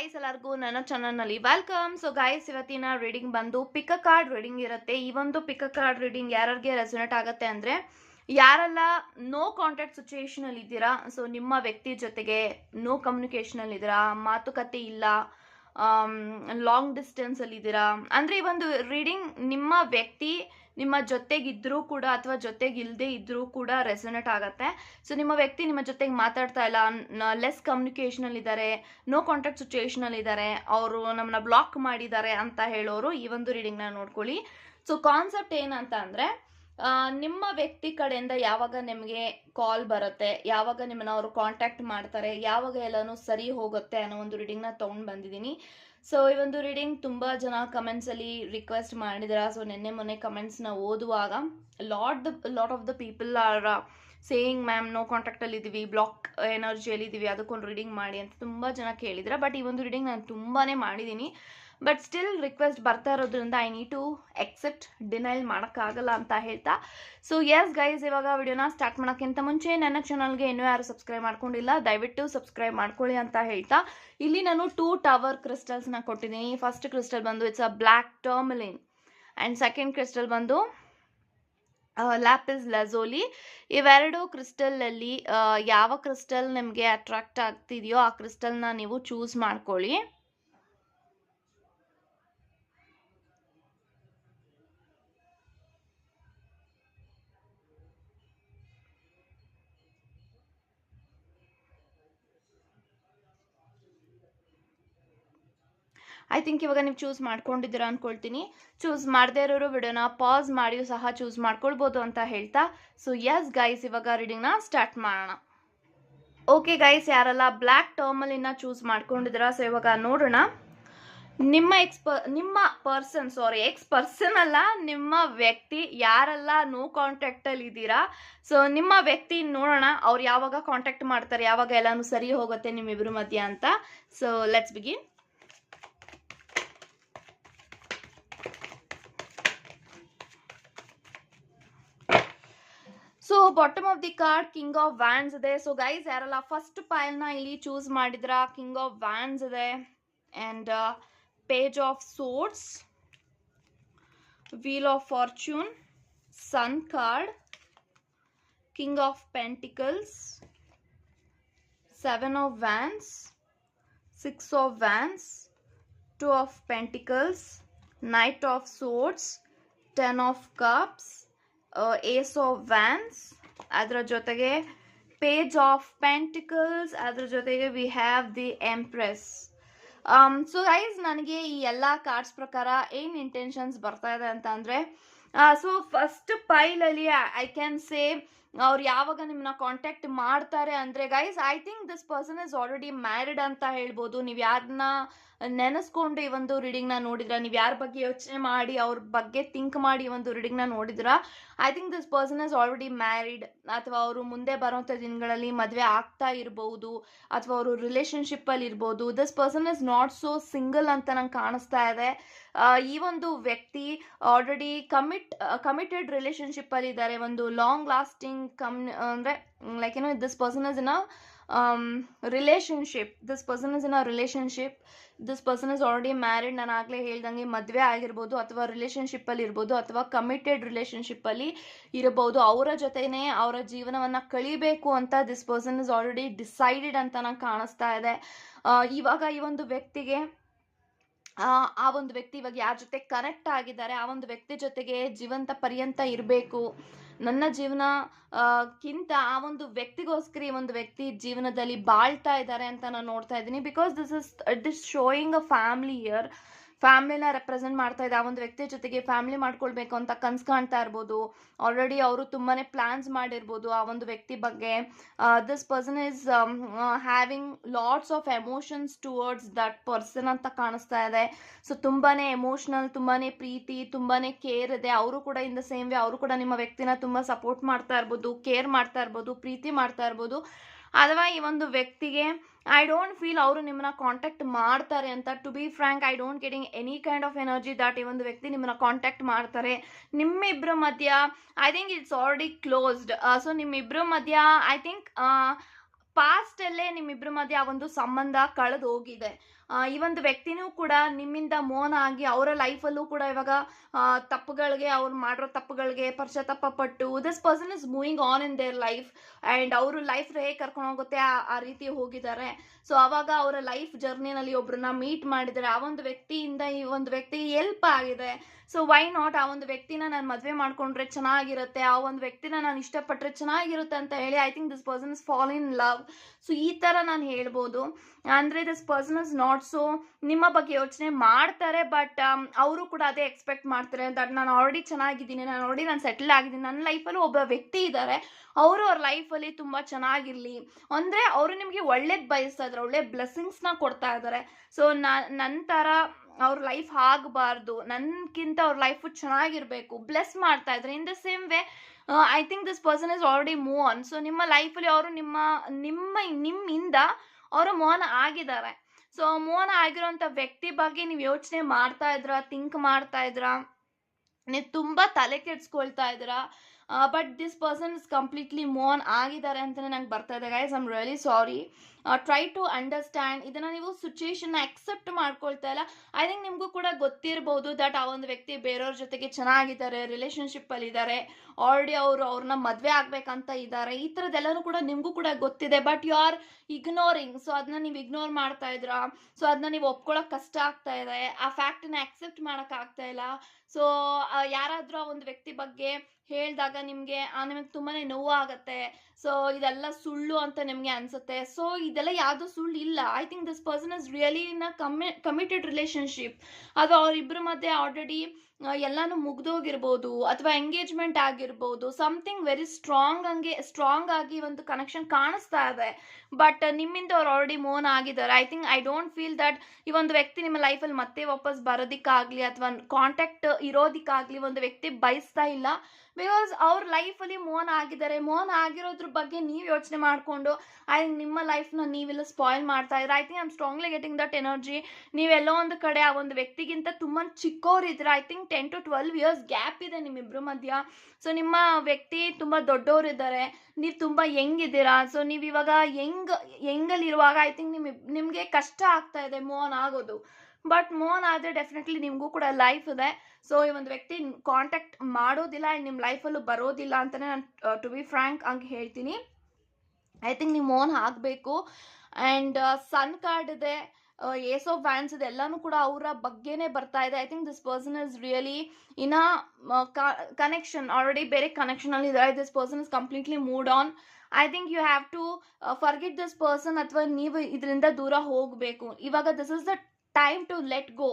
Guys ಎಲ್ಲರಿಗೂ ನನ್ನ ಚಾನಲ್ನಲ್ಲಿ ವೆಲ್ಕಮ್ ಸೊ ಗಾಯ್ಸ್ ಇವತ್ತಿನ ರೀಡಿಂಗ್ ಬಂದು ಪಿಕ್ ಕಾರ್ಡ್ ರೀಡಿಂಗ್ ಇರುತ್ತೆ. ಈ ಒಂದು ಪಿಕ್ ಕಾರ್ಡ್ ರೀಡಿಂಗ್ ಯಾರಿಗೆ ರೆಸೊನೇಟ್ ಆಗುತ್ತೆ ಅಂದರೆ, ಯಾರೆಲ್ಲ ನೋ ಕಾಂಟ್ಯಾಕ್ಟ್ ಸಿಚುಯೇಷನ್ ಅಲ್ಲಿ ಇದ್ದೀರಾ ಸೊ ನಿಮ್ಮ ವ್ಯಕ್ತಿ ಜೊತೆಗೆ ನೋ ಕಮ್ಯುನಿಕೇಷನಲ್ಲಿ ಇದ್ದೀರಾ, ಮಾತುಕತೆ ಇಲ್ಲ ಲಾಂಗ್ ಡಿಸ್ಟೆನ್ಸ್ ಅಲ್ಲಿ ಇದ್ದೀರಾ, ಅಂದ್ರೆ ಈ ಒಂದು ರೀಡಿಂಗ್ ನಿಮ್ಮ ವ್ಯಕ್ತಿ ನಿಮ್ಮ ಜೊತೆಗಿದ್ರೂ ಕೂಡ ಅಥವಾ ಜೊತೆಗಿಲ್ಲದೆ ಇದ್ರೂ ಕೂಡ ರೆಸೊನೇಟ್ ಆಗುತ್ತೆ. ಸೊ ನಿಮ್ಮ ವ್ಯಕ್ತಿ ನಿಮ್ಮ ಜೊತೆಗೆ ಮಾತಾಡ್ತಾ ಇಲ್ಲ ಲೆಸ್ ಕಮ್ಯುನಿಕೇಶನ್ ಅಲ್ಲಿ ಇದ್ದಾರೆ ನೋ ಕಾಂಟ್ಯಾಕ್ಟ್ ಸಿಚುಯೇಷನ್ ಅಲ್ಲಿ ಇದ್ದಾರೆ ಅವರು ನಮ್ಮನ್ನ ಬ್ಲಾಕ್ ಮಾಡಿದ್ದಾರೆ ಅಂತ ಹೇಳೋರು ಈ ಒಂದು ರೀಡಿಂಗ್ನ ನೋಡ್ಕೊಳ್ಳಿ. ಸೊ ಕಾನ್ಸೆಪ್ಟ್ ಏನಂತ ಅಂದರೆ ನಿಮ್ಮ ವ್ಯಕ್ತಿ ಕಡೆಯಿಂದ ಯಾವಾಗ ನಿಮಗೆ ಕಾಲ್ ಬರುತ್ತೆ, ಯಾವಾಗ ನಿಮ್ಮನ್ನ ಅವರು ಕಾಂಟ್ಯಾಕ್ಟ್ ಮಾಡ್ತಾರೆ, ಯಾವಾಗ ಎಲ್ಲಾನು ಸರಿ ಹೋಗುತ್ತೆ ಅನ್ನೋ ಒಂದು ರೀಡಿಂಗ್ನ ತೊಗೊಂಡು ಬಂದಿದ್ದೀನಿ. ಸೊ ಈ ಒಂದು ರೀಡಿಂಗ್ ತುಂಬ ಜನ ಕಮೆಂಟ್ಸಲ್ಲಿ ರಿಕ್ವೆಸ್ಟ್ ಮಾಡಿದ್ರ. ಸೊ ನಿನ್ನೆ ಮೊನ್ನೆ ಕಮೆಂಟ್ಸ್ನ ಓದುವಾಗ lot the lot of the people are saying ma'am no ಕಾಂಟ್ಯಾಕ್ಟಲ್ಲಿ ಇದ್ದೀವಿ ಬ್ಲಾಕ್ ಎನರ್ಜಿಯಲ್ಲಿ ಇದ್ದೀವಿ ಅದಕ್ಕೊಂದು ರೀಡಿಂಗ್ ಮಾಡಿ ಅಂತ ತುಂಬ ಜನ ಕೇಳಿದ್ರೆ. ಬಟ್ ಈ ಒಂದು ರೀಡಿಂಗ್ ನಾನು ತುಂಬಾ ಮಾಡಿದ್ದೀನಿ ಬಟ್ ಸ್ಟಿಲ್ ರಿಕ್ವೆಸ್ಟ್ ಬರ್ತಾ ಇರೋದ್ರಿಂದ I need to accept denial ಮಾಡೋಕ್ಕಾಗಲ್ಲ ಅಂತ ಹೇಳ್ತಾ. ಸೊ ಎಸ್ ಗೈಸ್ ಇವಾಗ ವಿಡಿಯೋನ ಸ್ಟಾರ್ಟ್ ಮಾಡೋಕ್ಕಿಂತ ಮುಂಚೆ ನನ್ನ ಚಾನಲ್ಗೆ ಇನ್ನೂ ಯಾರು ಸಬ್ಸ್ಕ್ರೈಬ್ ಮಾಡ್ಕೊಂಡಿಲ್ಲ, ದಯವಿಟ್ಟು ಸಬ್ಸ್ಕ್ರೈಬ್ ಮಾಡ್ಕೊಳ್ಳಿ ಅಂತ ಹೇಳ್ತಾ. ಇಲ್ಲಿ ನಾನು ಟೂ ಟವರ್ ಕ್ರಿಸ್ಟಲ್ಸ್ನ ಕೊಟ್ಟಿದ್ದೀನಿ. ಫಸ್ಟ್ ಕ್ರಿಸ್ಟಲ್ ಬಂದು it's a black tourmaline and second crystal ಬಂದು ಲ್ಯಾಪಿಸ್ ಲೆಝೋಲಿ ಇವೆರಡು ಕ್ರಿಸ್ಟಲಲ್ಲಿ ಯಾವ ಕ್ರಿಸ್ಟಲ್ ನಿಮಗೆ ಅಟ್ರಾಕ್ಟ್ ಆಗ್ತಿದೆಯೋ ಆ ಕ್ರಿಸ್ಟಲ್ನ ನೀವು ಚೂಸ್ ಮಾಡ್ಕೊಳ್ಳಿ. ಐ ಥಿಂಕ್ ಇವಾಗ ನೀವು ಚೂಸ್ ಮಾಡ್ಕೊಂಡಿದ್ದೀರಾ ಅನ್ಕೊಳ್ತೀನಿ. ಚೂಸ್ ಮಾಡದೇ ಇರೋರು ವಿಡಿಯೋನ ಪಾಸ್ ಮಾಡಿಯೂ ಸಹ ಚೂಸ್ ಮಾಡ್ಕೊಳ್ಬೋದು ಅಂತ ಹೇಳ್ತಾ. ಸೊ ಎಸ್ ಗೈಸ್ ಇವಾಗ ರೀಡಿಂಗ್ನ ಸ್ಟಾರ್ಟ್ ಮಾಡೋಣ. ಓಕೆ ಗೈಸ್ ಯಾರೆಲ್ಲ ಬ್ಲ್ಯಾಕ್ ಟರ್ಮಲಿನ ಚೂಸ್ ಮಾಡ್ಕೊಂಡಿದ್ದೀರಾ? ಸೊ ಇವಾಗ ನೋಡೋಣ. ನಿಮ್ಮ ಎಕ್ಸ್ ಪ ನಿಮ್ಮ ಪರ್ಸನ್ ಸಾರಿ ಎಕ್ಸ್ ಪರ್ಸನ್ ಅಲ್ಲ, ನಿಮ್ಮ ವ್ಯಕ್ತಿ ಯಾರೆಲ್ಲ ನೋ ಕಾಂಟ್ಯಾಕ್ಟಲ್ಲಿ ಇದ್ದೀರಾ? ಸೊ ನಿಮ್ಮ ವ್ಯಕ್ತಿ ನೋಡೋಣ, ಅವ್ರು ಯಾವಾಗ ಕಾಂಟ್ಯಾಕ್ಟ್ ಮಾಡ್ತಾರೆ, ಯಾವಾಗ ಎಲ್ಲನೂ ಸರಿ ಹೋಗುತ್ತೆ ನಿಮ್ಮಿಬ್ಬರು ಮಧ್ಯ ಅಂತ. So let's begin so bottom of the card king of wands ಇದೆ. ಸೊ ಗೈಸ್ ಯಾರೆಲ್ಲ ಫಸ್ಟ್ನ ಇಲ್ಲಿ ಚೂಸ್ ಮಾಡಿದ್ರ? ಕಿಂಗ್ ಆಫ್ ವ್ಯಾನ್ಸ್ ಇದೆ. And page of swords wheel of fortune sun card king of pentacles seven of wands six of wands two of pentacles knight of swords ten of cups ace of wands ಅದರ ಜೊತೆಗೆ page of pentacles ಅದರ ಜೊತೆಗೆ we have the empress so guys ನನಗೆ ಈ ಎಲ್ಲ cards ಪ್ರಕಾರ ಏನು intentions ಬರ್ತಾ ಇದೆ ಅಂತ ಅಂದರೆ ಸೊ ಫಸ್ಟ್ ಪೈಲಲ್ಲಿ ಐ ಕ್ಯಾನ್ ಸೇ ಅವ್ರು ಯಾವಾಗ ನಿಮ್ಮನ್ನ ಕಾಂಟ್ಯಾಕ್ಟ್ ಮಾಡ್ತಾರೆ ಅಂದರೆ guys I think this person is already married ಅಂತ ಹೇಳ್ಬೋದು. ನೀವು ಯಾರನ್ನ ನೆನೆಸ್ಕೊಂಡು ಈ ಒಂದು ರೀಡಿಂಗ್ನ ನೋಡಿದ್ರ, ನೀವು ಯಾರ ಬಗ್ಗೆ ಯೋಚನೆ ಮಾಡಿ, ಅವ್ರ ಬಗ್ಗೆ ಥಿಂಕ್ ಮಾಡಿ ಈ ಒಂದು ರೀಡಿಂಗ್ನ ನೋಡಿದ್ರ I think this person is already married ಅಥವಾ ಅವರು ಮುಂದೆ ಬರೋಂಥ ದಿನಗಳಲ್ಲಿ ಮದುವೆ ಆಗ್ತಾ ಇರ್ಬೋದು, ಅಥವಾ ಅವರು ರಿಲೇಶನ್ಶಿಪ್ಪಲ್ಲಿ ಇರ್ಬೋದು. This person is not so single ಅಂತ ನಂಗೆ ಕಾಣಿಸ್ತಾ ಇದೆ. ಈ ಒಂದು ವ್ಯಕ್ತಿ ಆಲ್ರೆಡಿ ಕಮಿಟ್ ಕಮಿಟೆಡ್ ರಿಲೇಶನ್ಶಿಪ್ಪಲ್ಲಿ ಇದ್ದಾರೆ, ಒಂದು ಲಾಂಗ್ ಲಾಸ್ಟಿಂಗ್ ಕಮ್ ಅಂದರೆ ಲೈಕ್ ಏನೋ this person is in a relationship this person is in a relationship this person is already married ನಾನು ಆಗಲೇ ಹೇಳ್ದಂಗೆ ಮದುವೆ ಆಗಿರ್ಬೋದು ಅಥವಾ ರಿಲೇಶನ್ಶಿಪ್ಪಲ್ಲಿ ಇರ್ಬೋದು ಅಥವಾ ಕಮಿಟೆಡ್ ರಿಲೇಶನ್ಶಿಪ್ಪಲ್ಲಿ ಇರಬಹುದು. ಅವರ ಜೊತೆನೇ ಅವರ ಜೀವನವನ್ನು ಕಳಿಬೇಕು ಅಂತ this person is already decided ಅಂತ ನಂಗೆ ಕಾಣಿಸ್ತಾ ಇದೆ. ಇವಾಗ ಈ ಒಂದು ವ್ಯಕ್ತಿಗೆ ಆ ಒಂದು ವ್ಯಕ್ತಿ ಇವಾಗ ಯಾರ ಜೊತೆ ಕನೆಕ್ಟ್ ಆಗಿದ್ದಾರೆ, ಆ ಒಂದು ವ್ಯಕ್ತಿ ಜೊತೆಗೆ ಜೀವಂತ ಪರ್ಯಂತ ಇರಬೇಕು. ನನ್ನ ಜೀವನ ಕಿಂತ ಆ ಒಂದು ವ್ಯಕ್ತಿಗೋಸ್ಕರ ಈ ಒಂದು ವ್ಯಕ್ತಿ ಜೀವನದಲ್ಲಿ ಬಾಳ್ತಾ ಇದ್ದಾರೆ ಅಂತ ನಾನು ನೋಡ್ತಾ ಇದ್ದೀನಿ. Because this is this showing a family year ಫ್ಯಾಮಿಲಿನ represent ಮಾಡ್ತಾ ಇದೆ ಆ ಒಂದು ವ್ಯಕ್ತಿ ಜೊತೆಗೆ ಫ್ಯಾಮಿಲಿ ಮಾಡ್ಕೊಳ್ಬೇಕು ಅಂತ ಕನ್ಸ್ ಕಾಣ್ತಾ ಇರ್ಬೋದು. ಆಲ್ರೆಡಿ ಅವರು ತುಂಬಾನೇ ಪ್ಲಾನ್ಸ್ ಮಾಡಿರ್ಬೋದು ಆ ಒಂದು ವ್ಯಕ್ತಿ ಬಗ್ಗೆ. This person is having lots of emotions towards that person ಅಂತ ಕಾಣಿಸ್ತಾ ಇದೆ. ಸೊ ತುಂಬಾನೇ ಎಮೋಷನಲ್ ತುಂಬಾನೇ ಪ್ರೀತಿ, ತುಂಬಾನೇ ಕೇರ್ ಇದೆ. ಅವರು ಕೂಡ ಇನ್ ದ ಸೇಮ್ ವೇ ಅವರು ಕೂಡ ನಿಮ್ಮ ವ್ಯಕ್ತಿನ ತುಂಬಾ ಸಪೋರ್ಟ್ ಮಾಡ್ತಾ ಇರ್ಬೋದು ಕೇರ್ ಮಾಡ್ತಾ ಇರ್ಬೋದು, ಪ್ರೀತಿ ಮಾಡ್ತಾ ಇರ್ಬೋದು. ಅಥವಾ ಈ ಒಂದು ವ್ಯಕ್ತಿಗೆ ಐ ಡೋಂಟ್ ಫೀಲ್ ಅವರು ನಿಮ್ಮನ್ನ ಕಾಂಟ್ಯಾಕ್ಟ್ ಮಾಡ್ತಾರೆ ಅಂತ. To be frank I don't getting any kind of energy that ಈ ಒಂದು ವ್ಯಕ್ತಿ ನಿಮ್ಮನ್ನ ಕಾಂಟ್ಯಾಕ್ಟ್ ಮಾಡ್ತಾರೆ. ನಿಮ್ಮಿಬ್ಬರ ಮಧ್ಯ I think it's already closed so ನಿಮ್ಮಿಬ್ಬರ ಮಧ್ಯ ಐ ಥಿಂಕ್ ಪಾಸ್ಟಲ್ಲೇ ನಿಮ್ಮಿಬ್ಬರ ಮಧ್ಯ ಆ ಒಂದು ಸಂಬಂಧ ಕಳೆದು ಹೋಗಿದೆ ಈ ಒಂದು ವ್ಯಕ್ತಿನೂ ಕೂಡ ನಿಮ್ಮಿಂದ ಮೋನ ಆಗಿ ಅವರ ಲೈಫಲ್ಲೂ ಕೂಡ ಇವಾಗ ತಪ್ಪುಗಳಿಗೆ, ಅವ್ರು ಮಾಡಿರೋ ತಪ್ಪುಗಳಿಗೆ ಪಶ್ಚಾತ್ತಾಪ ಪಟ್ಟು this person is moving on in their life and ಅವರು ಲೈಫ್ ಹೇಗೆ ಕರ್ಕೊಂಡು ಹೋಗುತ್ತೆ ಆ ರೀತಿ ಹೋಗಿದ್ದಾರೆ. ಸೊ ಅವಾಗ ಅವರ ಲೈಫ್ ಜರ್ನಿನಲ್ಲಿ ಒಬ್ರನ್ನ ಮೀಟ್ ಮಾಡಿದರೆ ಆ ಒಂದು ವ್ಯಕ್ತಿಯಿಂದ ಈ ಒಂದು ವ್ಯಕ್ತಿಗೆ ಹೆಲ್ಪ್ ಆಗಿದೆ. ಸೊ ವೈ ನಾಟ್ ಆ ಒಂದು ವ್ಯಕ್ತಿನ ನಾನು ಮದುವೆ ಮಾಡ್ಕೊಂಡ್ರೆ ಚೆನ್ನಾಗಿರುತ್ತೆ, ಆ ಒಂದು ವ್ಯಕ್ತಿನ ನಾನು ಇಷ್ಟಪಟ್ಟರೆ ಚೆನ್ನಾಗಿರುತ್ತೆ ಅಂತ ಹೇಳಿ I think this person is fall in love so ಈ ಥರ ನಾನು ಹೇಳ್ಬೋದು. ಅಂದರೆ this person is not so ನಿಮ್ಮ ಬಗ್ಗೆ ಯೋಚನೆ ಮಾಡ್ತಾರೆ ಬಟ್ ಅವರು ಕೂಡ ಅದೇ ಎಕ್ಸ್ಪೆಕ್ಟ್ ಮಾಡ್ತಾರೆ. ದಟ್ ನಾನು ಆಲ್ರೆಡಿ ಚೆನ್ನಾಗಿದ್ದೀನಿ, ನಾನು ಆಲ್ರೆಡಿ ನಾನು ಸೆಟಲ್ ಆಗಿದ್ದೀನಿ. ನನ್ನ ಲೈಫಲ್ಲೂ ಒಬ್ಬ ವ್ಯಕ್ತಿ ಇದ್ದಾರೆ ಅವರು ಅವ್ರ ಲೈಫಲ್ಲಿ ತುಂಬ ಚೆನ್ನಾಗಿರಲಿ. ಅಂದರೆ ಅವರು ನಿಮಗೆ ಒಳ್ಳೇದು ಬಯಸ್ತಾ ಇದ್ದಾರೆ ಒಳ್ಳೆ ಬ್ಲೆಸ್ಸಿಂಗ್ಸ್ನ ಕೊಡ್ತಾ ಇದ್ದಾರೆ ಸೊ ನನ್ನ ಥರ ಅವ್ರ ಲೈಫ್ ಆಗಬಾರ್ದು. ನನ್ಗಿಂತ ಅವ್ರ ಲೈಫು ಚೆನ್ನಾಗಿರಬೇಕು. ಬ್ಲೆಸ್ ಮಾಡ್ತಾ ಇದ್ದಾರೆ in the same way I think this person is already move on so ನಿಮ್ಮ ಲೈಫಲ್ಲಿ ಅವರು ನಿಮ್ಮ ನಿಮ್ಮ, ನಿಮ್ಮಿಂದ ಅವರು ಮೋಹನ ಆಗಿದ್ದಾರೆ. ಸೊ ಮೋಹನ ಆಗಿರೋಂಥ ವ್ಯಕ್ತಿ ಬಗ್ಗೆ ನೀವು ಯೋಚನೆ ಮಾಡ್ತಾ ಇದ್ರ ಥಿಂಕ್ ಮಾಡ್ತಾ ಇದ್ರ? ನೀವು ತುಂಬ ತಲೆ ಕೆಡ್ಸ್ಕೊಳ್ತಾ ಇದ್ದೀರಾ but this person is completely ಮೋನ್ ಆಗಿದ್ದಾರೆ ಅಂತಲೇ ನಂಗೆ ಬರ್ತಾ ಇದೆ guys I'm really sorry try to understand ಇದನ್ನು ನೀವು ಸಿಚುವೇಶನ್ನ ಅಕ್ಸೆಪ್ಟ್ ಮಾಡ್ಕೊಳ್ತಾ ಇಲ್ಲ. ಐ ಥಿಂಕ್ ನಿಮಗೂ ಕೂಡ ಗೊತ್ತಿರ್ಬೋದು ದಟ್ ಆ ಒಂದು ವ್ಯಕ್ತಿ ಬೇರೆಯವ್ರ ಜೊತೆಗೆ ಚೆನ್ನಾಗಿದ್ದಾರೆ ರಿಲೇಷನ್ಶಿಪ್ಪಲ್ಲಿ ಇದ್ದಾರೆ ಆಲ್ರೆಡಿ ಅವರು ಅವ್ರನ್ನ ಮದುವೆ ಆಗ್ಬೇಕಂತ ಇದ್ದಾರೆ. ಈ ಥರದ್ದೆಲ್ಲರೂ ಕೂಡ ನಿಮಗೂ ಕೂಡ ಗೊತ್ತಿದೆ. But you are ignoring so ಅದನ್ನ ನೀವು ಇಗ್ನೋರ್ ಮಾಡ್ತಾ ಇದ್ರಾ? ಸೊ ಅದನ್ನ ನೀವು ಒಪ್ಕೊಳ್ಳೋಕೆ ಕಷ್ಟ ಆಗ್ತಾ ಇದೆ. ಆ ಫ್ಯಾಕ್ಟನ್ನ ಅಕ್ಸೆಪ್ಟ್ ಮಾಡೋಕೆ ಆಗ್ತಾ ಇಲ್ಲ. ಸೊ ಯಾರಾದರೂ ಆ ಒಂದು ವ್ಯಕ್ತಿ ಬಗ್ಗೆ ಹೇಳಿದಾಗ ನಿಮಗೆ ನಿಮಗೆ ತುಂಬಾ ನೋವು ಆಗುತ್ತೆ ಸೊ ಇದೆಲ್ಲ ಸುಳ್ಳು ಅಂತ ನಿಮಗೆ ಅನ್ಸುತ್ತೆ. ಸೊ ಇದೆಲ್ಲ ಯಾವುದು ಸುಳ್ಳು ಇಲ್ಲ. I think this person is really in a commi committed relationship ಅಥವಾ ಅವರಿಬ್ಬರ ಮಧ್ಯೆ ಆಲ್ರೆಡಿ ಎಲ್ಲಾನು ಮುಗ್ದೋಗಿರ್ಬೋದು ಅಥವಾ ಎಂಗೇಜ್ಮೆಂಟ್ ಆಗಿರ್ಬೋದು ಸಮಥಿಂಗ್ ವೆರಿ ಸ್ಟ್ರಾಂಗ್ ಹಂಗೆ ಸ್ಟ್ರಾಂಗ್ ಆಗಿ ಒಂದು ಕನೆಕ್ಷನ್ ಕಾಣಿಸ್ತಾ ಇದೆ. ಬಟ್ ನಿಮ್ಮಿಂದ ಅವ್ರು ಆಲ್ರೆಡಿ ಮೋನ್ ಆಗಿದ್ದಾರೆ. I think I don't feel that ಈ ಒಂದು ವ್ಯಕ್ತಿ ನಿಮ್ಮ ಲೈಫಲ್ಲಿ ಮತ್ತೆ ವಾಪಸ್ ಬರೋದಿಕ್ಕಾಗಲಿ ಅಥವಾ ಕಾಂಟ್ಯಾಕ್ಟ್ ಇರೋದಿಕ್ಕಾಗಲಿ ಒಂದು ವ್ಯಕ್ತಿ ಬಯಸ್ತಾ ಇಲ್ಲ. ಬಿಕಾಸ್ ಅವ್ರ ಲೈಫಲ್ಲಿ ಮೋನ್ ಆಗಿದ್ದಾರೆ. ಮೋನ್ ಆಗಿರೋದ್ರ ಬಗ್ಗೆ ನೀವು ಯೋಚನೆ ಮಾಡಿಕೊಂಡು, ಐ ಥಿಂಕ್ ನಿಮ್ಮ ಲೈಫ್ನ ನೀವೆಲ್ಲ ಸ್ಪಾಯ್ಲ್ ಮಾಡ್ತಾ ಇದ್ರೆ I think I'm strongly getting that energy ನೀವೆಲ್ಲೋ ಒಂದು ಕಡೆ ಆ ಒಂದು ವ್ಯಕ್ತಿಗಿಂತ ತುಂಬ ಚಿಕ್ಕವರಿದ್ರೆ I think ten to twelve years gap ಇದೆ ನಿಮ್ಮಿಬ್ಬರ ಮಧ್ಯ. ಸೊ ನಿಮ್ಮ ವ್ಯಕ್ತಿ ತುಂಬ ದೊಡ್ಡವರಿದ್ದಾರೆ. ನೀವು ತುಂಬ ಹೆಂಗಿದ್ದೀರಾ? ಸೊ ನೀವು ಇವಾಗ ಹೆಂಗ್, ಹೆಂಗಲ್ಲಿರುವಾಗ ಐ ಥಿಂಕ್ ನಿಮ್, ನಿಮಗೆ ಕಷ್ಟ ಆಗ್ತಾ ಇದೆ ಮೋನ್ ಆಗೋದು. ಬಟ್ ಮೋನ್ ಆದರೆ ಡೆಫಿನೆಟ್ಲಿ ನಿಮಗೂ ಕೂಡ ಲೈಫ್ ಇದೆ. ಸೊ ಈ ಒಂದು ವ್ಯಕ್ತಿ ಕಾಂಟ್ಯಾಕ್ಟ್ ಮಾಡೋದಿಲ್ಲ ಆ್ಯಂಡ್ ನಿಮ್ಮ ಲೈಫಲ್ಲೂ ಬರೋದಿಲ್ಲ ಅಂತಲೇ ನಾನು ಟು ಬಿ ಫ್ರ್ಯಾಂಕ್ ಹಂಗೆ ಹೇಳ್ತೀನಿ. ಐ ಥಿಂಕ್ ನೀವು ಮೋನ್ ಆಗಬೇಕು. ಆ್ಯಂಡ್ ಸನ್ ಕಾರ್ಡ್ ಇದೆ. ಏಸ್ ಆಫ್ ವ್ಯಾನ್ಸ್ ಇದೆ ಎಲ್ಲನೂ ಕೂಡ ಅವರ ಬಗ್ಗೆನೇ ಬರ್ತಾ ಇದೆ. I think this person is really in connection already ಬೇರೆ ಕನೆಕ್ಷನ್ ಅಲ್ಲಿ ಇದ್ದಾರೆ. This person is completely moved on I think you have to forget this person ಅಥವಾ ನೀವು ಇದರಿಂದ ದೂರ ಹೋಗಬೇಕು. ಇವಾಗ this is the time to let go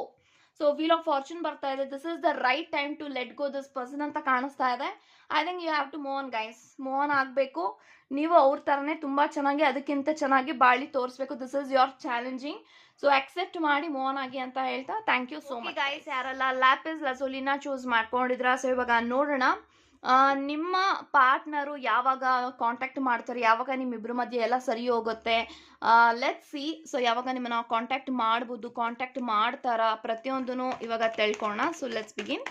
so wheel of fortune ಬರ್ತಾ ಇದೆ. This is the right time to let go this person ಅಂತ ಕಾಣಿಸ್ತಾ ಇದೆ. I think you have to move on guys move on ಆಗಬೇಕು. ನೀವು ಅವ್ರ ಥರನೇ ತುಂಬ ಚೆನ್ನಾಗಿ, ಅದಕ್ಕಿಂತ ಚೆನ್ನಾಗಿ ಬಾಳಿ ತೋರಿಸ್ಬೇಕು. This is your challenging so accept ಮಾಡಿ ಮೋನ್ ಆಗಿ ಅಂತ ಹೇಳ್ತಾ thank you so much guys ಯಾರೆಲ್ಲ ಲ್ಯಾಪಿಸ್ ಲಸೋಲಿನ ಚೂಸ್ ಮಾಡ್ಕೊಂಡಿದ್ರ? ಸೊ ಇವಾಗ ನೋಡೋಣ. ನಿಮ್ಮ ಪಾರ್ಟ್ನರು ಯಾವಾಗ ಕಾಂಟ್ಯಾಕ್ಟ್ ಮಾಡ್ತಾರೆ? ಯಾವಾಗ ನಿಮ್ಮಿಬ್ಬರ ಮಧ್ಯೆ ಎಲ್ಲ ಸರಿ ಹೋಗುತ್ತೆ? ಲೆಟ್ ಸಿ ಸೊ ಯಾವಾಗ ನಿಮ್ಮನ್ನ ಕಾಂಟ್ಯಾಕ್ಟ್ ಮಾಡ್ಬೋದು ಕಾಂಟ್ಯಾಕ್ಟ್ ಮಾಡ್ತಾರಾ? ಪ್ರತಿಯೊಂದೂ ಇವಾಗ ತಿಳ್ಕೊಳ್ಳೋಣ. So let's begin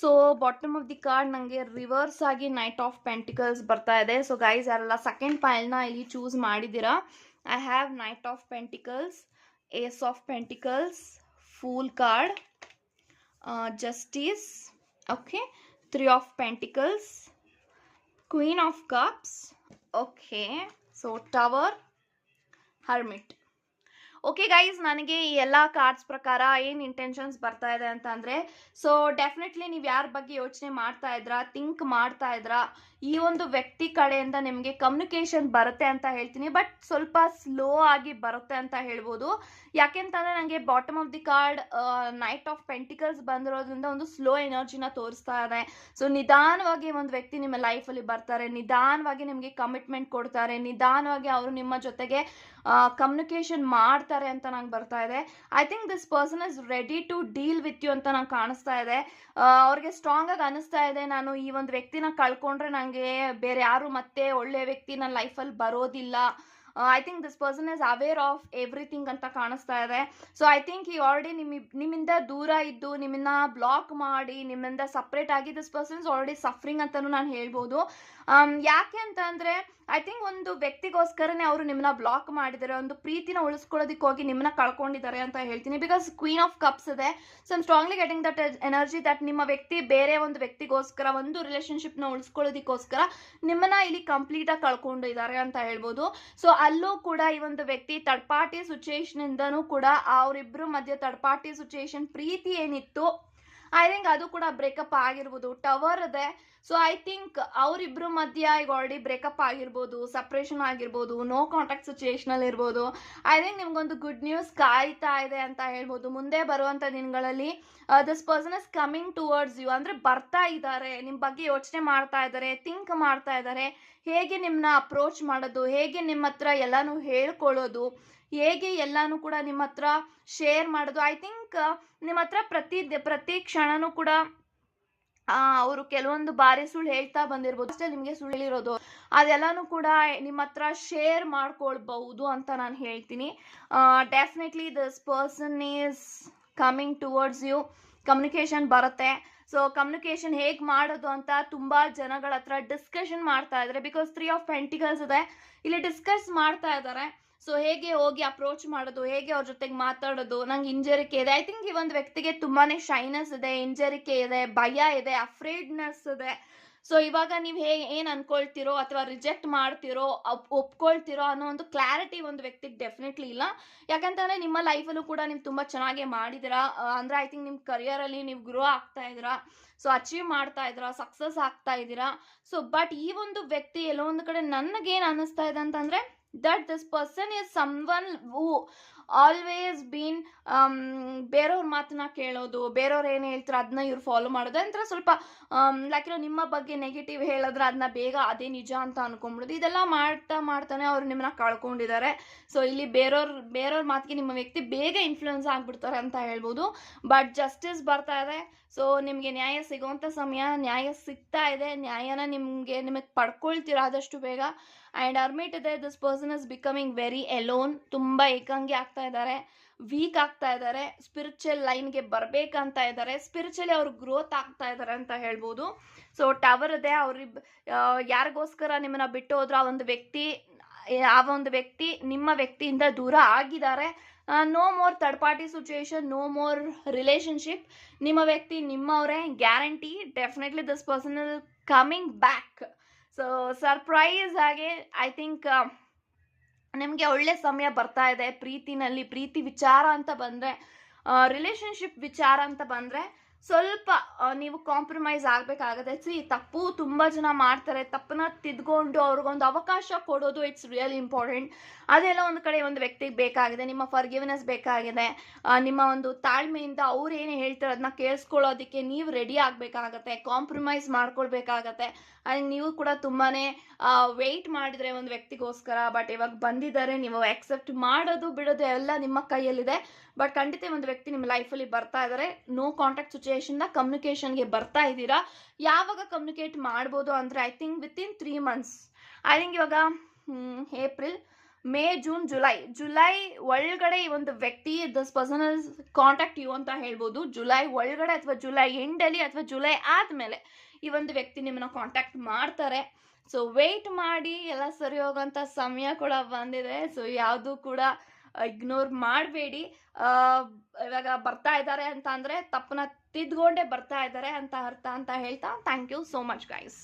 so bottom of the card ನನಗೆ ರಿವರ್ಸ್ ಆಗಿ ನೈಟ್ ಆಫ್ ಪೆಂಟಿಕಲ್ಸ್ ಬರ್ತಾ ಇದೆ. ಸೊ ಗೈಸ್ ಯಾರೆಲ್ಲ ಸೆಕೆಂಡ್ ಪೈಲ್ನ ಇಲ್ಲಿ ಚೂಸ್ ಮಾಡಿದ್ದೀರಾ? I have knight of pentacles ace of pentacles fool card justice okay three of pentacles queen of cups okay so tower hermit okay guys ನನಗೆ ಈ ಎಲ್ಲ cards ಪ್ರಕಾರ ಏನು ಇಂಟೆನ್ಷನ್ಸ್ ಬರ್ತಾ ಇದೆ ಅಂತ ಅಂದರೆ ಸೊ ಡೆಫಿನೆಟ್ಲಿ ನೀವು ಯಾರ ಬಗ್ಗೆ ಯೋಚನೆ ಮಾಡ್ತಾ ಇದ್ರಾ ಥಿಂಕ್ ಮಾಡ್ತಾ ಇದ್ರಾ, ಈ ಒಂದು ವ್ಯಕ್ತಿ ಕಡೆಯಿಂದ ನಿಮಗೆ ಕಮ್ಯುನಿಕೇಷನ್ ಬರುತ್ತೆ ಅಂತ ಹೇಳ್ತೀನಿ ಬಟ್ ಸ್ವಲ್ಪ ಸ್ಲೋ ಆಗಿ ಬರುತ್ತೆ ಅಂತ ಹೇಳ್ಬೋದು. ಯಾಕೆಂತಂದರೆ ನನಗೆ bottom of the card knight of pentacles ಬಂದಿರೋದ್ರಿಂದ ಒಂದು ಸ್ಲೋ ಎನರ್ಜಿನ ತೋರಿಸ್ತಾ ಇದೆ. ಸೊ ನಿಧಾನವಾಗಿ ಒಂದು ವ್ಯಕ್ತಿ ನಿಮ್ಮ ಲೈಫಲ್ಲಿ ಬರ್ತಾರೆ, ನಿಧಾನವಾಗಿ ನಿಮಗೆ ಕಮಿಟ್ಮೆಂಟ್ ಕೊಡ್ತಾರೆ, ನಿಧಾನವಾಗಿ ಅವರು ನಿಮ್ಮ ಜೊತೆಗೆ ಕಮ್ಯುನಿಕೇಶನ್ ಮಾಡ್ತಾರೆ ಅಂತ ನಂಗೆ ಬರ್ತಾ ಇದೆ. I think this person is ready to deal with you ಅಂತ ನಂಗೆ ಕಾಣಿಸ್ತಾ ಇದೆ. ಅವ್ರಿಗೆ ಸ್ಟ್ರಾಂಗ್ ಆಗಿ ಅನಿಸ್ತಾ ಇದೆ. ನಾನು ಈ ಒಂದು ವ್ಯಕ್ತಿನ ಕಳ್ಕೊಂಡ್ರೆ ನನಗೆ ಬೇರೆ ಯಾರು ಮತ್ತೆ ಒಳ್ಳೆ ವ್ಯಕ್ತಿ ನನ್ನ ಲೈಫಲ್ಲಿ ಬರೋದಿಲ್ಲ. I think this person is aware of everything ಅಂತ ಕಾಣಿಸ್ತಾ ಇದೆ. ಸೊ ಐ ಥಿಂಕ್ ಈ ಆಲ್ರೆಡಿ ನಿಮ್ಮ ನಿಮ್ಮಿಂದ ದೂರ ಇದ್ದು ನಿಮ್ಮನ್ನ ಬ್ಲಾಕ್ ಮಾಡಿ, ನಿಮ್ಮಿಂದ ಸಪ್ರೇಟ್ ಆಗಿ this person is already suffering ಅಂತಲೂ ನಾನು ಹೇಳ್ಬೋದು. ಯಾಕೆ ಅಂತ ಅಂದರೆ ಐ ಥಿಂಕ್ ಒಂದು ವ್ಯಕ್ತಿಗೋಸ್ಕರನೇ ಅವರು ನಿಮ್ಮನ್ನ ಬ್ಲಾಕ್ ಮಾಡಿದ್ದಾರೆ ಒಂದು ಪ್ರೀತಿನ ಉಳಿಸ್ಕೊಳ್ಳೋದಕ್ಕೆ ಹೋಗಿ ನಿಮ್ಮನ್ನ ಕಳ್ಕೊಂಡಿದ್ದಾರೆ ಅಂತ ಹೇಳ್ತೀನಿ. ಬಿಕಾಸ್ ಕ್ವೀನ್ ಆಫ್ ಕಪ್ಸ್ ಇದೆ. So I'm strongly getting that energy that ನಿಮ್ಮ ವ್ಯಕ್ತಿ ಬೇರೆ ಒಂದು ವ್ಯಕ್ತಿಗೋಸ್ಕರ, ಒಂದು ರಿಲೇಶನ್ಶಿಪ್ನ ಉಳಿಸ್ಕೊಳ್ಳೋದಕ್ಕೋಸ್ಕರ ನಿಮ್ಮನ್ನ ಇಲ್ಲಿ ಕಂಪ್ಲೀಟಾಗಿ ಕಳ್ಕೊಂಡಿದ್ದಾರೆ ಅಂತ ಹೇಳ್ಬೋದು. ಸೊ ಅಲ್ಲೂ ಕೂಡ ಈ ಒಂದು ವ್ಯಕ್ತಿ ತಡ್ಪಾಟಿ ಸಿಚುಯೇಷನ್ ಇಂದನೂ ಕೂಡ ಅವರಿಬ್ಬರು ಮಧ್ಯೆ ತಡ್ಪಾಟಿ ಸಿಚುಯೇಷನ್ ಪ್ರೀತಿ ಏನಿತ್ತು ಐ ಥಿಂಕ್ ಅದು ಕೂಡ ಬ್ರೇಕಪ್ ಆಗಿರ್ಬೋದು. ಟವರ್ ಇದೆ ಸೊ ಐ ಥಿಂಕ್ ಅವರಿಬ್ರು ಮಧ್ಯ ಈಗ ಆಲ್ರೆಡಿ ಬ್ರೇಕಪ್ ಆಗಿರ್ಬೋದು ಸಪ್ರೇಷನ್ ಆಗಿರ್ಬೋದು ನೋ ಕಾಂಟ್ಯಾಕ್ಟ್ ಸಿಚುಯೇಷನ್ ಅಲ್ಲಿ ಇರ್ಬೋದು. ಐ ಥಿಂಕ್ ನಿಮ್ಗೊಂದು ಗುಡ್ ನ್ಯೂಸ್ ಕಾಯ್ತಾ ಇದೆ ಅಂತ ಹೇಳ್ಬೋದು. ಮುಂದೆ ಬರುವಂತ ದಿನಗಳಲ್ಲಿ this person is coming towards you ಅಂದ್ರೆ ಬರ್ತಾ ಇದ್ದಾರೆ. ನಿಮ್ಮ ಬಗ್ಗೆ ಯೋಚನೆ ಮಾಡ್ತಾ ಇದ್ದಾರೆ ಥಿಂಕ್ ಮಾಡ್ತಾ ಇದ್ದಾರೆ. ಹೇಗೆ ನಿಮ್ಮನ್ನ ಅಪ್ರೋಚ್ ಮಾಡೋದು, ಹೇಗೆ ನಿಮ್ಮ ಹತ್ರ ಎಲ್ಲಾನು ಹೇಳ್ಕೊಳ್ಳೋದು ಹೇಗೆ ಎಲ್ಲಾನು ಕೂಡ ನಿಮ್ಮ ಹತ್ರ ಶೇರ್ ಮಾಡೋದು. ಐ ಥಿಂಕ್ ನಿಮ್ಮ ಹತ್ರ ಪ್ರತಿ ಪ್ರತಿ ಕ್ಷಣನೂ ಕೂಡ ಅವರು ಕೆಲವೊಂದು ಬಾರಿ ಸುಳ್ಳು ಹೇಳ್ತಾ ಬಂದಿರ್ಬೋದು. ಅಷ್ಟೇ ನಿಮಗೆ ಸುಳ್ಳು ಅದೆಲ್ಲಾನು ಕೂಡ ನಿಮ್ಮ ಹತ್ರ ಶೇರ್ ಮಾಡ್ಕೊಳ್ಬಹುದು ಅಂತ ನಾನು ಹೇಳ್ತೀನಿ. Definitely this person is coming towards you communication ಬರುತ್ತೆ. ಸೊ ಕಮ್ಯುನಿಕೇಶನ್ ಹೇಗೆ ಮಾಡೋದು ಅಂತ ತುಂಬ ಜನಗಳ ಹತ್ರ ಡಿಸ್ಕಷನ್ ಮಾಡ್ತಾ ಇದ್ದಾರೆ ಬಿಕಾಸ್ ತ್ರೀ ಆಫ್ ಪೆಂಟಿಕಲ್ಸ್ ಇದೆ. ಇಲ್ಲಿ ಡಿಸ್ಕಸ್ ಮಾಡ್ತಾ ಇದ್ದಾರೆ ಸೊ ಹೇಗೆ ಹೋಗಿ ಅಪ್ರೋಚ್ ಮಾಡೋದು, ಹೇಗೆ ಅವ್ರ ಜೊತೆಗೆ ಮಾತಾಡೋದು, ನಂಗೆ ಇಂಜರಿಕೆ ಇದೆ. ಐ ಥಿಂಕ್ ಈ ಒಂದು ವ್ಯಕ್ತಿಗೆ ತುಂಬಾನೇ ಶೈನೆಸ್ ಇದೆ ಇಂಜರಿಕೆ ಇದೆ, ಭಯ ಇದೆ ಅಫ್ರೇಡ್ನೆಸ್ ಇದೆ. ಸೊ ಇವಾಗ ನೀವು ಹೇಗೆ ಏನು ಅನ್ಕೊಳ್ತಿರೋ ಅಥವಾ ರಿಜೆಕ್ಟ್ ಮಾಡ್ತಿರೋ, ಒಪ್- ಒಪ್ಕೊಳ್ತಿರೋ ಅನ್ನೋ ಒಂದು ಕ್ಲಾರಿಟಿ ಒಂದು ವ್ಯಕ್ತಿಗೆ ಡೆಫಿನೆಟ್ಲಿ ಇಲ್ಲ. ಯಾಕಂತಂದ್ರೆ ನಿಮ್ಮ ಲೈಫಲ್ಲೂ ಕೂಡ ನೀವು ತುಂಬ ಚೆನ್ನಾಗೇ ಮಾಡಿದಿರಾ. ಅಂದ್ರೆ ಐ ಥಿಂಕ್ ನಿಮ್ಮ ಕರಿಯರಲ್ಲಿ ನೀವು ಗ್ರೋ ಆಗ್ತಾ ಇದ್ದೀರಾ. ಸೊ ಅಚೀವ್ ಮಾಡ್ತಾ ಇದ್ದೀರಾ ಸಕ್ಸಸ್ ಆಗ್ತಾ ಇದ್ದೀರಾ. ಸೊ ಬಟ್ ಈ ಒಂದು ವ್ಯಕ್ತಿ ಎಲ್ಲೋ ಒಂದು ಕಡೆ ನನಗೇನು ಅನ್ನಿಸ್ತಾ ಇದೆ ಅಂತಂದ್ರೆ that this person is someone who always been ಬೇರೆಯವ್ರ ಮಾತನ್ನ ಕೇಳೋದು ಬೇರೆಯವ್ರು ಏನು ಹೇಳ್ತಾರೆ ಅದನ್ನ ಇವ್ರು ಫಾಲೋ ಮಾಡೋದು ಅಂತ ಸ್ವಲ್ಪ ಲೈಕ್ ನಿಮ್ಮ ಬಗ್ಗೆ ನೆಗೆಟಿವ್ ಹೇಳಿದ್ರೆ ಅದನ್ನ ಬೇಗ ಅದೇ ನಿಜ ಅಂತ ಅನ್ಕೊಂಬಿಡೋದು ಇದೆಲ್ಲ ಮಾಡ್ತಾ ಮಾಡ್ತಾನೆ ಅವ್ರು ನಿಮ್ಮನ್ನ ಕಳ್ಕೊಂಡಿದ್ದಾರೆ. ಸೊ ಇಲ್ಲಿ ಬೇರೆಯವ್ರ ಬೇರೆಯವ್ರ ಮಾತಿಗೆ ನಿಮ್ಮ ವ್ಯಕ್ತಿ ಬೇಗ ಇನ್ಫ್ಲುಯೆನ್ಸ್ ಆಗ್ಬಿಡ್ತಾರೆ ಅಂತ ಹೇಳ್ಬೋದು. ಬಟ್ ಜಸ್ಟಿಸ್ ಬರ್ತಾ ಇದೆ. ಸೊ ನಿಮಗೆ ನ್ಯಾಯ ಸಿಗೋವಂಥ ಸಮಯ, ನ್ಯಾಯ ಸಿಗ್ತಾ ಇದೆ. ನ್ಯಾಯನ ನಿಮಗೆ ನಿಮಗೆ ಪಡ್ಕೊಳ್ತೀರ ಆದಷ್ಟು ಬೇಗ. ಆ್ಯಂಡ್ ಅರ್ಮಿಟ್ ಇದೆ this person is becoming very alone ತುಂಬ ಏಕಾಂಗಿ ಆಗ್ತಾ ಇದ್ದಾರೆ. ವೀಕ್ ಆಗ್ತಾ ಇದ್ದಾರೆ. ಸ್ಪಿರಿಚುವಲ್ ಲೈನ್ಗೆ ಬರಬೇಕಂತ ಇದ್ದಾರೆ. ಸ್ಪಿರಿಚುವಲಿ ಅವ್ರು ಗ್ರೋತ್ ಆಗ್ತಾ ಇದ್ದಾರೆ ಅಂತ ಹೇಳ್ಬೋದು. ಸೊ ಟವರ್ ಇದೆ. ಅವ್ರಿಬ್ ಯಾರಿಗೋಸ್ಕರ ನಿಮ್ಮನ್ನ ಬಿಟ್ಟು ಹೋದ್ರೆ? ಆ ಒಂದು ವ್ಯಕ್ತಿ, ಆ ಒಂದು ವ್ಯಕ್ತಿ ನಿಮ್ಮ ವ್ಯಕ್ತಿಯಿಂದ ದೂರ ಆಗಿದ್ದಾರೆ. No more third party situation no more relationship ನಿಮ್ಮ ವ್ಯಕ್ತಿ ನಿಮ್ಮವರೇ. Guarantee definitely this person coming back so surprise ಆಗಿ ಐ ಥಿಂಕ್ ನಿಮಗೆ ಒಳ್ಳೆ ಸಮಯ ಬರ್ತಾ ಇದೆ. ಪ್ರೀತಿನಲ್ಲಿ ಪ್ರೀತಿ ವಿಚಾರ ಅಂತ ಬಂದರೆ ರಿಲೇಶನ್ಶಿಪ್ ವಿಚಾರ ಅಂತ ಬಂದರೆ ಸ್ವಲ್ಪ ನೀವು ಕಾಂಪ್ರಮೈಸ್ ಆಗಬೇಕಾಗತ್ತೆ. ಸಿ ತಪ್ಪು, ತುಂಬ ಜನ ಮಾಡ್ತಾರೆ. ತಪ್ಪನ್ನ ತಿದ್ಕೊಂಡು ಅವ್ರಿಗೊಂದು ಅವಕಾಶ ಕೊಡೋದು ಇಟ್ಸ್ ರಿಯಲ್ ಇಂಪಾರ್ಟೆಂಟ್ ಅದೆಲ್ಲ ಒಂದು ಕಡೆ ಒಂದು ವ್ಯಕ್ತಿಗೆ ಬೇಕಾಗಿದೆ. ನಿಮ್ಮ ಫರ್ಗಿವ್ನೆಸ್ ಬೇಕಾಗಿದೆ. ನಿಮ್ಮ ಒಂದು ತಾಳ್ಮೆಯಿಂದ ಅವ್ರು ಏನು ಹೇಳ್ತಾರೆ ಅದನ್ನ ಕೇಳಿಸ್ಕೊಳ್ಳೋದಕ್ಕೆ ನೀವು ರೆಡಿ ಆಗಬೇಕಾಗತ್ತೆ. ಕಾಂಪ್ರಮೈಸ್ ಮಾಡ್ಕೊಳ್ಬೇಕಾಗತ್ತೆ. ಅದಕ್ಕೆ ನೀವು ಕೂಡ ತುಂಬಾ ವೆಯ್ಟ್ ಮಾಡಿದರೆ ಒಂದು ವ್ಯಕ್ತಿಗೋಸ್ಕರ ಬಟ್ ಇವಾಗ ಬಂದಿದ್ದಾರೆ, ನೀವು ಆಕ್ಸೆಪ್ಟ್ ಮಾಡೋದು, ಬಿಡೋದು ಎಲ್ಲ ನಿಮ್ಮ ಕೈಯಲ್ಲಿದೆ. ಬಟ್ ಖಂಡಿತ ಒಂದು ವ್ಯಕ್ತಿ ನಿಮ್ಮ ಲೈಫಲ್ಲಿ ಬರ್ತಾ ಇದ್ದಾರೆ ನೋ ಕಾಂಟ್ಯಾಕ್ಟ್ ಸಿಚುಯೇಷನ್ನ ಕಮ್ಯುನಿಕೇಷನ್ಗೆ ಬರ್ತಾ ಇದ್ದೀರಾ? ಯಾವಾಗ ಕಮ್ಯುನಿಕೇಟ್ ಮಾಡ್ಬೋದು ಅಂದರೆ I think in three months I think ಇವಾಗ April May June July July ಒಳಗಡೆ ಈ ಒಂದು ವ್ಯಕ್ತಿ ದಸ್ ಪರ್ಸನಲ್ ಕಾಂಟ್ಯಾಕ್ಟ್ ಯು ಅಂತ ಹೇಳ್ಬೋದು. ಜುಲೈ ಒಳಗಡೆ ಅಥವಾ ಜುಲೈ ಎಂಡಲ್ಲಿ ಅಥವಾ ಜುಲೈ ಆದಮೇಲೆ ಈ ಒಂದು ವ್ಯಕ್ತಿ ನಿಮ್ಮನ್ನ ಕಾಂಟ್ಯಾಕ್ಟ್ ಮಾಡ್ತಾರೆ. ಸೊ ವೆಯ್ಟ್ ಮಾಡಿ, ಎಲ್ಲ ಸರಿ ಹೋಗೋಂಥ ಸಮಯ ಕೂಡ ಬಂದಿದೆ. ಸೊ ಯಾವುದು ಕೂಡ ಇಗ್ನೋರ್ ಮಾಡಬೇಡಿ. ಇವಾಗ ಬರ್ತಾ ಇದ್ದಾರೆ ಅಂತ ಅಂದರೆ ತಪ್ಪನ್ನ ತಿದ್ಕೊಂಡೇ ಬರ್ತಾ ಇದ್ದಾರೆ ಅಂತ ಅರ್ಥ ಅಂತ ಹೇಳ್ತಾ thank you so much guys